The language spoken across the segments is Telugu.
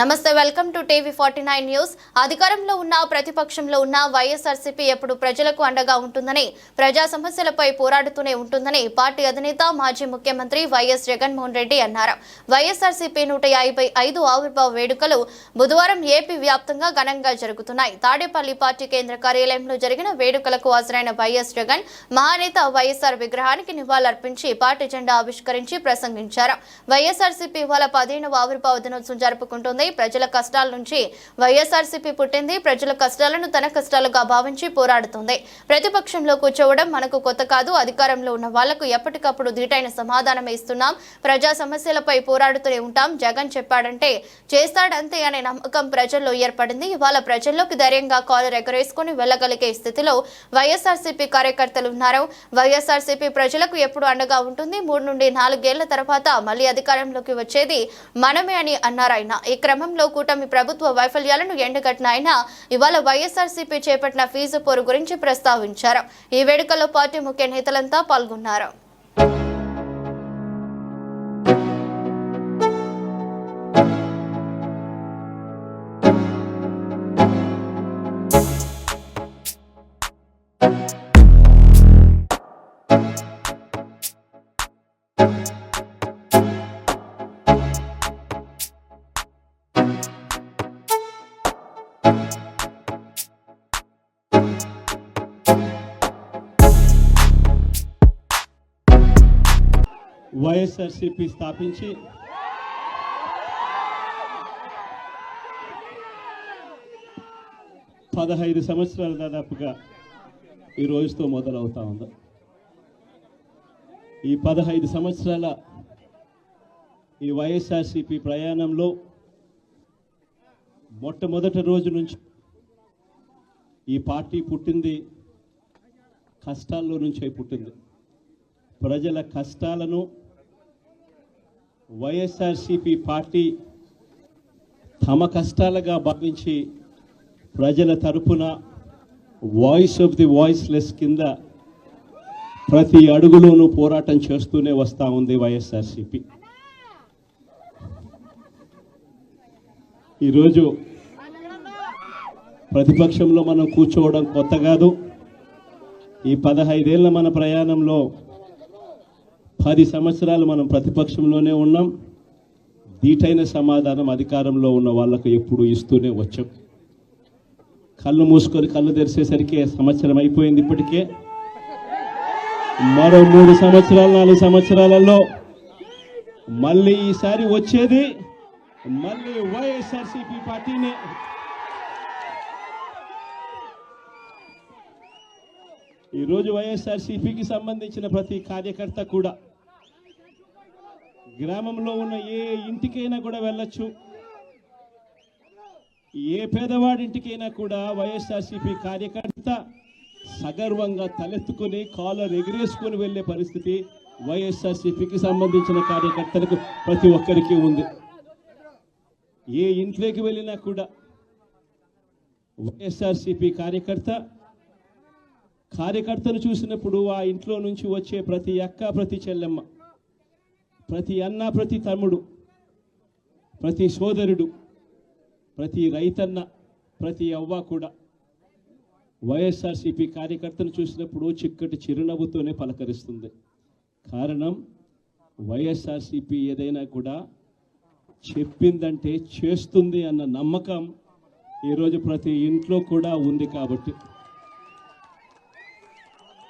నమస్తే welcome to TV forty nine news. అధికారంలో ఉన్న ప్రతిపక్షంలో ఉన్న వైఎస్ఆర్సీపీ ఎప్పుడు ప్రజలకు అండగా ఉంటుందని ప్రజా సమస్యలపై పోరాడుతూనే ఉంటుందని పార్టీ అధినేత మాజీ ముఖ్యమంత్రి వైఎస్ జగన్మోహన్ రెడ్డి అన్నారు. వైఎస్ఆర్సీపీ నూట యాభై ఐదు ఆవిర్భావ వేడుకలు బుధవారం ఏపీ వ్యాప్తంగా ఘనంగా జరుగుతున్నాయి. తాడేపల్లి పార్టీ కేంద్ర కార్యాలయంలో జరిగిన వేడుకలకు హాజరైన వైఎస్ జగన్ మహానేత వైఎస్ఆర్ విగ్రహానికి నివాళులర్పించి పార్టీ జెండా ఆవిష్కరించి ప్రసంగించారు. వైఎస్ఆర్సీపీ ఇవాళ పదిహేనవ ఆవిర్భావ దినోత్సవం జరుపుకుంటుంది. ప్రజల కష్టాల నుంచి వైఎస్ఆర్సీపీ పుట్టింది. ప్రజల కష్టాలను తన కష్టాలుగా భావించి పోరాడుతుంది. ప్రతిపక్షంలో కూర్చోవడం మనకు కొత్త కాదు. అధికారంలో ఉన్న వాళ్ళకు ఎప్పటికప్పుడు ధీటైన సమాధానం ఇస్తున్నాం. ప్రజా సమస్యలపై పోరాడుతూనే ఉంటాం. జగన్ చెప్పాడంటే చేస్తాడంతే అనే నమ్మకం ప్రజల్లో ఏర్పడింది. ఇవాళ ప్రజల్లోకి ధైర్యంగా కాలు ఎగరేసుకుని వెళ్ళగలిగే స్థితిలో వైఎస్ఆర్సీపీ కార్యకర్తలు ఉన్నారు. వైఎస్ఆర్సీపీ ప్రజలకు ఎప్పుడు అండగా ఉంటుంది. మూడు నుండి నాలుగేళ్ళ తర్వాత మళ్ళీ అధికారంలోకి వచ్చేది మనమే అని అన్నారాయన ఈ క్రమంలో కూటమి ప్రభుత్వ వైఫల్యాలను ఎండగట్టిన ఆయన ఇవాళ వైఎస్ఆర్సీపీ చేపట్టిన ఫీజు పోరు గురించి ప్రస్తావించారు. ఈ వేడుకలో పార్టీ ముఖ్య నేతలంతా పాల్గొన్నారు. వైఎస్ఆర్సిపి స్థాపించి పదహైదు సంవత్సరాలు దాదాపుగా ఈ రోజుతో మొదలవుతా ఉంది. ఈ పదహైదు సంవత్సరాల ఈ వైఎస్ఆర్సిపి ప్రయాణంలో మొట్టమొదటి రోజు నుంచి ఈ పార్టీ పుట్టింది కష్టాల్లో నుంచి పుట్టింది. ప్రజల కష్టాలను వైఎస్ఆర్సిపి పార్టీ తమ కష్టాలుగా భావించి ప్రజల తరపున వాయిస్ ఆఫ్ ది వాయిస్లెస్ కింద ప్రతి అడుగులోనూ పోరాటం చేస్తూనే వస్తూ ఉంది వైఎస్ఆర్సిపి. ఈరోజు ప్రతిపక్షంలో మనం కూర్చోవడం కొత్త కాదు. ఈ పదహైదేళ్ళ మన ప్రయాణంలో పది సంవత్సరాలు మనం ప్రతిపక్షంలోనే ఉన్నాం. దీటైన సమాధానం అధికారంలో ఉన్న వాళ్ళకు ఎప్పుడు ఇస్తూనే వచ్చాం. కళ్ళు మూసుకొని కళ్ళు తెరిచేసరికి సంవత్సరం అయిపోయింది ఇప్పటికే. మరో మూడు సంవత్సరాలు నాలుగు సంవత్సరాలలో మళ్ళీ ఈసారి వచ్చేది మళ్ళీ వైఎస్ఆర్సీపీ పార్టీనే. ఈరోజు వైఎస్ఆర్సీపీకి సంబంధించిన ప్రతి కార్యకర్త కూడా గ్రామంలో ఉన్న ఏ ఇంటికైనా కూడా వెళ్ళొచ్చు. ఏ పేదవాడింటికైనా కూడా వైఎస్ఆర్సీపీ కార్యకర్త సగర్వంగా తలెత్తుకొని కాలర్ ఎగిరేసుకొని వెళ్ళే పరిస్థితి వైఎస్ఆర్సీపీకి సంబంధించిన కార్యకర్తలకు ప్రతి ఒక్కరికి ఉంది. ఏ ఇంట్లోకి వెళ్ళినా కూడా వైఎస్ఆర్సీపీ కార్యకర్త కార్యకర్తను చూసినప్పుడు ఆ ఇంట్లో నుంచి వచ్చే ప్రతి అక్క ప్రతి చెల్లెమ్మ ప్రతి అన్న ప్రతి తమ్ముడు ప్రతి సోదరుడు ప్రతి రైతన్న ప్రతి అవ్వ కూడా వైఎస్ఆర్సీపీ కార్యకర్తను చూసినప్పుడు చిక్కటి చిరునవ్వుతోనే పలకరిస్తుంది. కారణం వైఎస్ఆర్సీపీ ఏదైనా కూడా చెప్పిందంటే చేస్తుంది అన్న నమ్మకం ఈరోజు ప్రతి ఇంట్లో కూడా ఉంది కాబట్టి.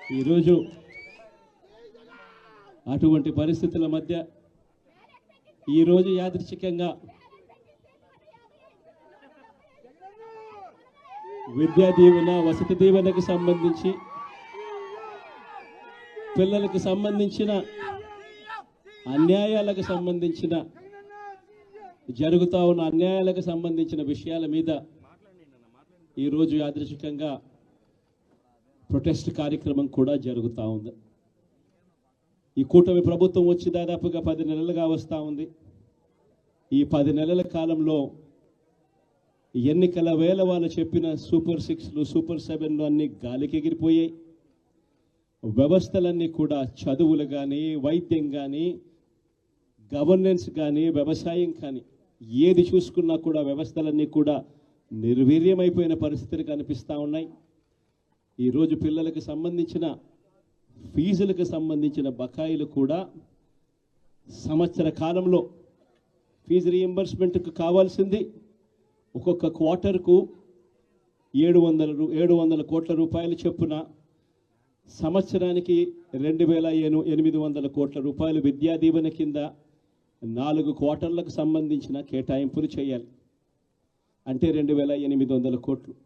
ఈరోజు అటువంటి పరిస్థితుల మధ్య ఈరోజు యాదృచ్ఛికంగా విద్యా దీవెన వసతి దీవెనకు సంబంధించి పిల్లలకు సంబంధించిన అన్యాయాలకు సంబంధించిన జరుగుతూ ఉన్న అన్యాయాలకు సంబంధించిన విషయాల మీద ఈరోజు యాదృచ్ఛికంగా ప్రొటెస్ట్ కార్యక్రమం కూడా జరుగుతూ ఉంది. ఈ కూటమి ప్రభుత్వం వచ్చి దాదాపుగా పది నెలలుగా వస్తూ ఉంది. ఈ పది నెలల కాలంలో ఎన్నికల వేళ వాళ్ళు చెప్పిన సూపర్ సిక్స్లు సూపర్ సెవెన్లు అన్నీ గాలికి ఎగిరిపోయాయి వ్యవస్థలన్నీ కూడా చదువులు కానీ వైద్యం కానీ గవర్నెన్స్ కానీ వ్యవసాయం కానీ ఏది చూసుకున్నా కూడా వ్యవస్థలన్నీ కూడా నిర్వీర్యమైపోయిన పరిస్థితులు కనిపిస్తూ ఉన్నాయి. ఈరోజు పిల్లలకు సంబంధించిన ఫీజులకు సంబంధించిన బకాయిలు కూడా సంవత్సర కాలంలో ఫీజు రీఎంబర్స్మెంట్కు కావాల్సింది. ఒక్కొక్క క్వార్టర్కు ఏడు వందల రూ- ఏడు వందల కోట్ల రూపాయలు చొప్పున సంవత్సరానికి రెండు వేల ఎను ఎనిమిది వందల కోట్ల రూపాయలు విద్యా దీవెన కింద నాలుగు క్వార్టర్లకు సంబంధించిన కేటాయింపులు చేయాలి. అంటే రెండు వేల ఎనిమిది వందల కోట్లు.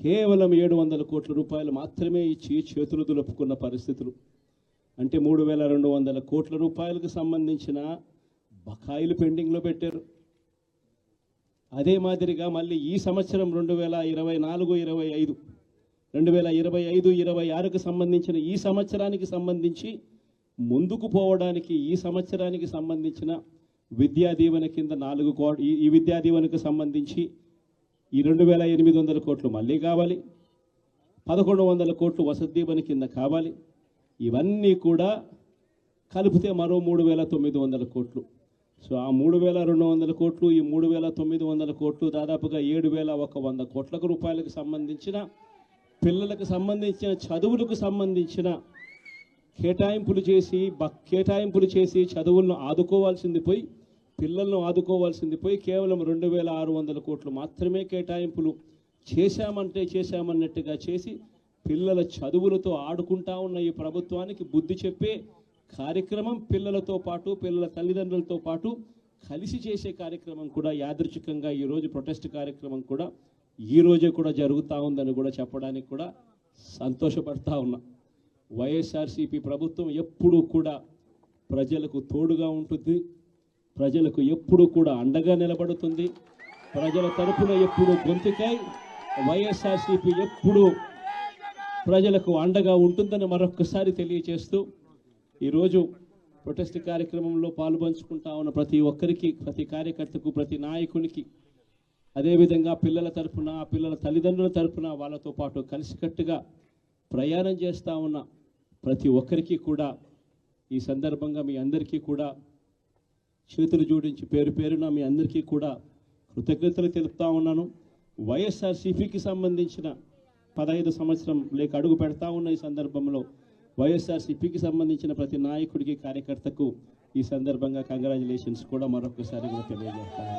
కేవలం ఏడు వందల కోట్ల రూపాయలు మాత్రమే ఇచ్చి చేతులు దులుపుకున్న పరిస్థితులు. అంటే మూడు వేల రెండు వందల కోట్ల రూపాయలకు సంబంధించిన బకాయిలు పెండింగ్లో పెట్టారు. అదే మాదిరిగా మళ్ళీ ఈ సంవత్సరం రెండు వేల ఇరవై నాలుగు ఇరవై ఐదు రెండు వేల ఇరవై ఐదు ఇరవై ఆరుకు సంబంధించిన ఈ సంవత్సరానికి సంబంధించి ముందుకు పోవడానికి ఈ సంవత్సరానికి సంబంధించిన విద్యా దీవెన కింద నాలుగు కో ఈ- ఈ విద్యా దీవెనకు సంబంధించి ఈ రెండు వేల ఎనిమిది వందల కోట్లు మళ్ళీ కావాలి. పదకొండు వందల కోట్లు వసతి దీవెన కింద కావాలి. ఇవన్నీ కూడా కలిపితే మరో మూడు వేల తొమ్మిది వందల కోట్లు. సో ఆ మూడు వేల రెండు వందల కోట్లు ఈ మూడు వేల తొమ్మిది వందల కోట్లు దాదాపుగా ఏడు వేల ఒక వంద కోట్లకు రూపాయలకు సంబంధించిన పిల్లలకు సంబంధించిన చదువులకు సంబంధించిన కేటాయింపులు చేసి బ కేటాయింపులు చేసి చదువులను ఆదుకోవాల్సింది పోయి పిల్లలను ఆదుకోవాల్సింది పోయి కేవలం రెండు వేల ఆరు వందల కోట్లు మాత్రమే కేటాయింపులు చేశామంటే చేశామన్నట్టుగా చేసి పిల్లల చదువులతో ఆడుకుంటా ఉన్న ఈ ప్రభుత్వానికి బుద్ధి చెప్పే కార్యక్రమం పిల్లలతో పాటు పిల్లల తల్లిదండ్రులతో పాటు కలిసి చేసే కార్యక్రమం కూడా యాదృచ్ఛికంగా ఈరోజు ప్రొటెస్ట్ కార్యక్రమం కూడా ఈ రోజే కూడా జరుగుతూ ఉందని కూడా చెప్పడానికి కూడా సంతోషపడతా ఉన్నా. వైఎస్ఆర్సీపీ ప్రభుత్వం ఎప్పుడూ కూడా ప్రజలకు తోడుగా ఉంటుంది. ప్రజలకు ఎప్పుడూ కూడా అండగా నిలబడుతుంది. ప్రజల తరపున ఎప్పుడు గొంతుకై వైఎస్ఆర్సీపీ ఎప్పుడు ప్రజలకు అండగా ఉంటుందని మరొకసారి తెలియజేస్తూ ఈరోజు ప్రొటెస్ట్ కార్యక్రమంలో పాల్పంచుకుంటా ఉన్న ప్రతి ఒక్కరికి ప్రతి కార్యకర్తకు ప్రతి నాయకునికి అదేవిధంగా పిల్లల తరపున పిల్లల తల్లిదండ్రుల తరపున వాళ్ళతో పాటు కలిసికట్టుగా ప్రయాణం చేస్తూ ఉన్న ప్రతి ఒక్కరికి కూడా ఈ సందర్భంగా మీ అందరికీ కూడా చేతులు జోడించి పేరు పేరున మీ అందరికీ కూడా కృతజ్ఞతలు తెలుపుతా ఉన్నాను. వైఎస్ఆర్సీపీకి సంబంధించిన పదహైదు సంవత్సరం లేక అడుగు పెడతా ఉన్న ఈ సందర్భంలో వైఎస్ఆర్సీపీకి సంబంధించిన ప్రతి నాయకుడికి కార్యకర్తకు ఈ సందర్భంగా కంగ్రాచులేషన్స్ కూడా మరొకసారి కూడా తెలియజేస్తాను.